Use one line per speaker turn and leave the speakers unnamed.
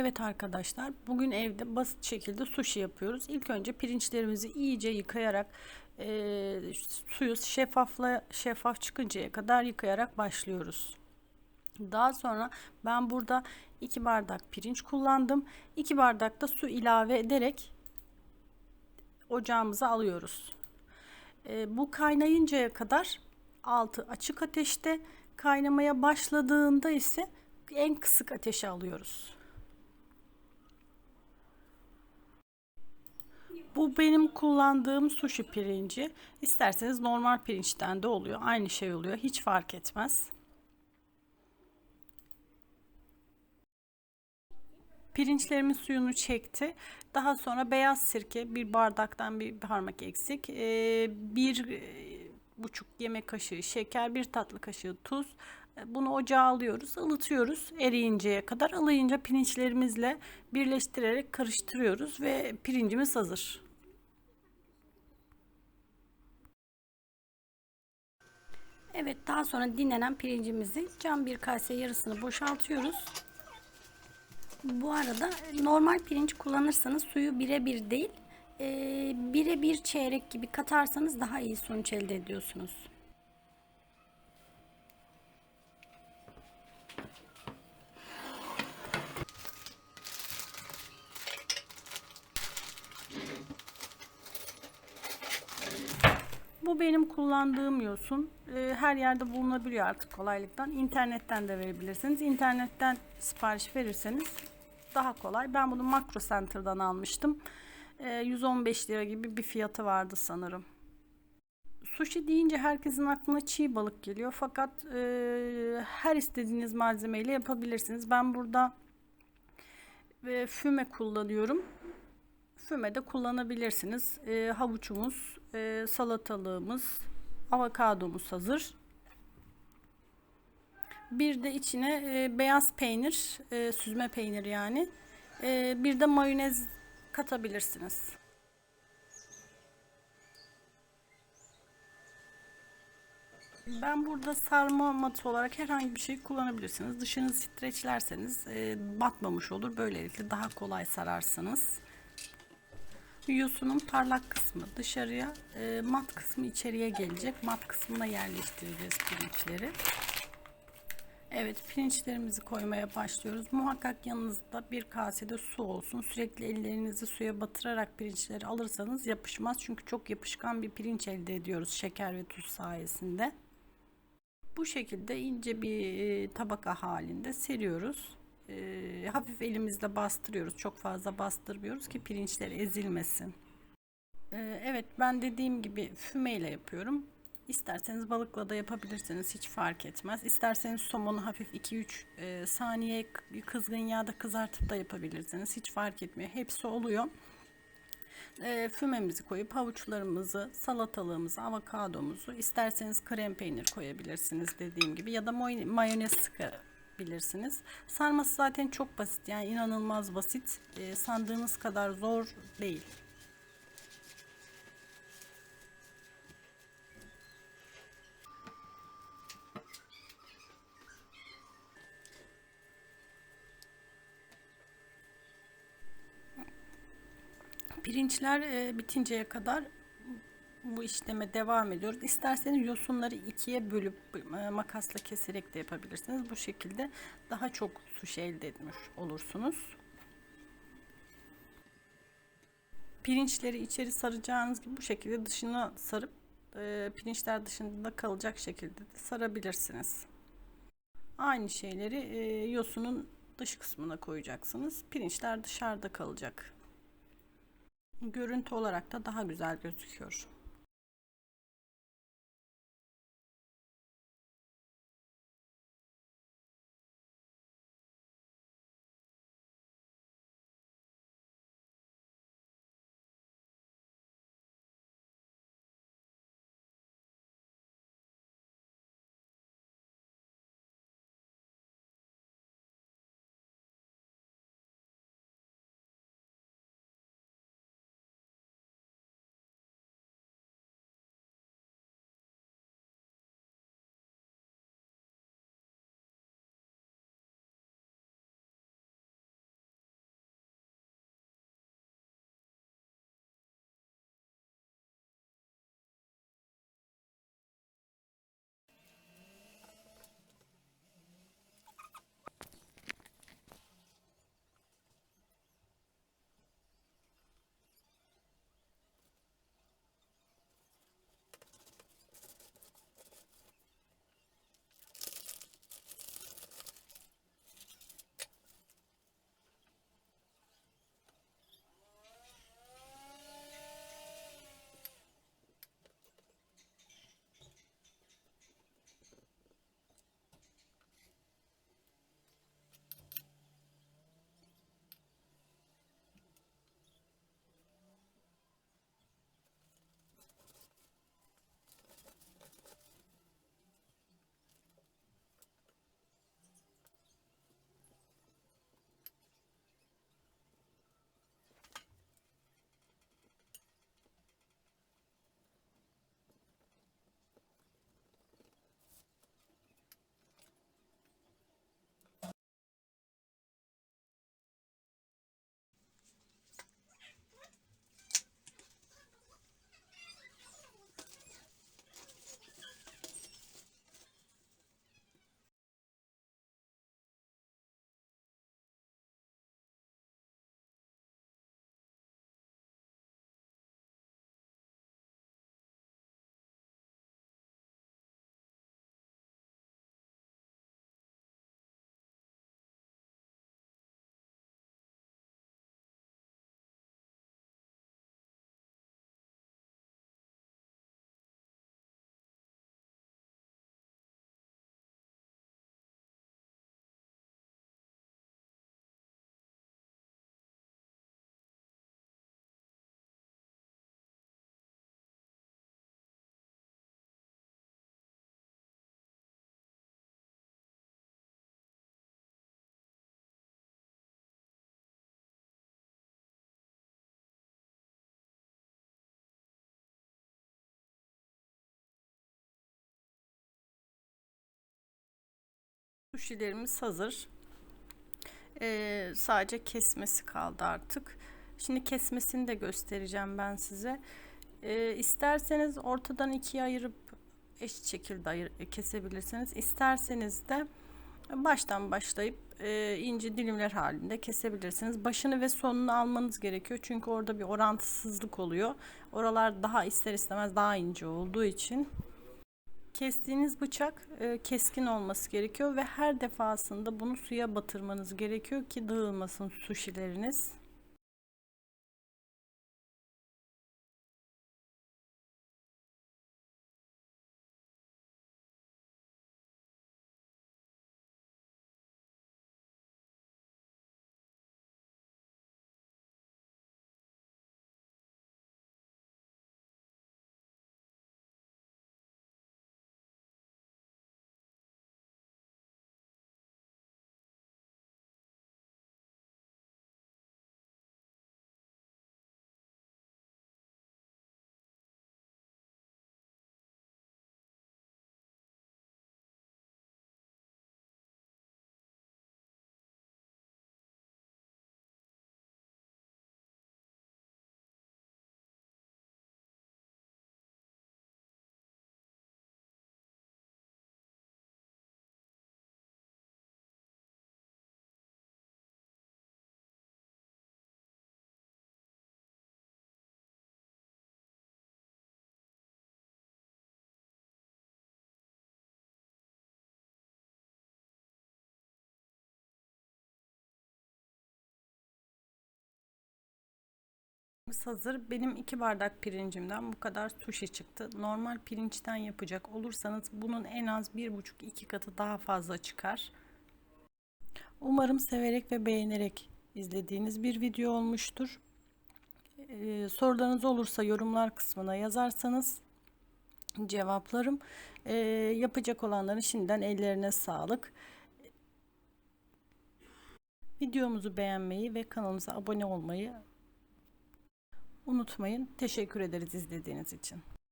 Evet arkadaşlar, bugün evde basit şekilde sushi yapıyoruz. İlk önce pirinçlerimizi iyice yıkayarak e, suyu şeffafla şeffaf çıkıncaya kadar yıkayarak başlıyoruz. Daha sonra ben burada 2 bardak pirinç kullandım. 2 bardak da su ilave ederek ocağımıza alıyoruz. E, bu kaynayıncaya kadar altı açık ateşte kaynamaya başladığında ise en kısık ateşe alıyoruz. Bu benim kullandığım sushi pirinci. İsterseniz normal pirinçten de oluyor. Aynı şey oluyor. Hiç fark etmez. Pirinçlerimin suyunu çekti. Daha sonra beyaz sirke bir bardaktan bir parmak eksik. Ee, bir e, buçuk yemek kaşığı şeker, bir tatlı kaşığı tuz. Bunu ocağa alıyoruz, ılıtıyoruz eriyinceye kadar. Ilayınca pirinçlerimizle birleştirerek karıştırıyoruz ve pirincimiz hazır. Evet daha sonra dinlenen pirincimizi cam bir kase yarısını boşaltıyoruz. Bu arada normal pirinç kullanırsanız suyu birebir değil birebir çeyrek gibi katarsanız daha iyi sonuç elde ediyorsunuz. Benim kullandığım yosun. Ee, her yerde bulunabiliyor artık kolaylıktan. İnternetten de verebilirsiniz. İnternetten sipariş verirseniz daha kolay. Ben bunu Makro Center'dan almıştım. Ee, 115 lira gibi bir fiyatı vardı sanırım. Sushi deyince herkesin aklına çiğ balık geliyor. Fakat e, her istediğiniz malzemeyle yapabilirsiniz. Ben burada e, füme kullanıyorum füme de kullanabilirsiniz. E, havuçumuz, e, salatalığımız, avokadomuz hazır. Bir de içine e, beyaz peynir, e, süzme peynir yani. E, bir de mayonez katabilirsiniz. Ben burada sarma matı olarak herhangi bir şey kullanabilirsiniz. Dışını streçlerseniz e, batmamış olur. Böylelikle daha kolay sararsınız. Yosunun parlak kısmı dışarıya, e, mat kısmı içeriye gelecek. Mat kısmına yerleştireceğiz pirinçleri. Evet pirinçlerimizi koymaya başlıyoruz. Muhakkak yanınızda bir kasede su olsun. Sürekli ellerinizi suya batırarak pirinçleri alırsanız yapışmaz. Çünkü çok yapışkan bir pirinç elde ediyoruz şeker ve tuz sayesinde. Bu şekilde ince bir e, tabaka halinde seriyoruz e, hafif elimizle bastırıyoruz. Çok fazla bastırmıyoruz ki pirinçler ezilmesin. E, evet ben dediğim gibi fümeyle yapıyorum. İsterseniz balıkla da yapabilirsiniz hiç fark etmez. İsterseniz somonu hafif 2-3 e, saniye kızgın yağda kızartıp da yapabilirsiniz. Hiç fark etmiyor. Hepsi oluyor. E, fümemizi koyup havuçlarımızı, salatalığımızı, avokadomuzu isterseniz krem peynir koyabilirsiniz dediğim gibi ya da mayonez sıkı bilirsiniz. Sarması zaten çok basit yani inanılmaz basit. E, sandığınız kadar zor değil. Pirinçler e, bitinceye kadar bu işleme devam ediyoruz. İsterseniz yosunları ikiye bölüp e, makasla keserek de yapabilirsiniz. Bu şekilde daha çok sushi elde etmiş olursunuz. Pirinçleri içeri saracağınız gibi bu şekilde dışına sarıp e, pirinçler dışında kalacak şekilde de sarabilirsiniz. Aynı şeyleri e, yosunun dış kısmına koyacaksınız. Pirinçler dışarıda kalacak. Görüntü olarak da daha güzel gözüküyor. Sushilerimiz hazır. Ee, sadece kesmesi kaldı artık. Şimdi kesmesini de göstereceğim ben size. Ee, isterseniz ortadan ikiye ayırıp eşit şekilde ayır, kesebilirsiniz. İsterseniz de baştan başlayıp e, ince dilimler halinde kesebilirsiniz. Başını ve sonunu almanız gerekiyor. Çünkü orada bir orantısızlık oluyor. Oralar daha ister istemez daha ince olduğu için. Kestiğiniz bıçak e, keskin olması gerekiyor ve her defasında bunu suya batırmanız gerekiyor ki dağılmasın suşileriniz. Hazır. Benim iki bardak pirincimden bu kadar sushi çıktı. Normal pirinçten yapacak olursanız bunun en az bir buçuk iki katı daha fazla çıkar. Umarım severek ve beğenerek izlediğiniz bir video olmuştur. Ee, sorularınız olursa yorumlar kısmına yazarsanız cevaplarım. Ee, yapacak olanların şimdiden ellerine sağlık. Videomuzu beğenmeyi ve kanalımıza abone olmayı unutmayın. Teşekkür ederiz izlediğiniz için.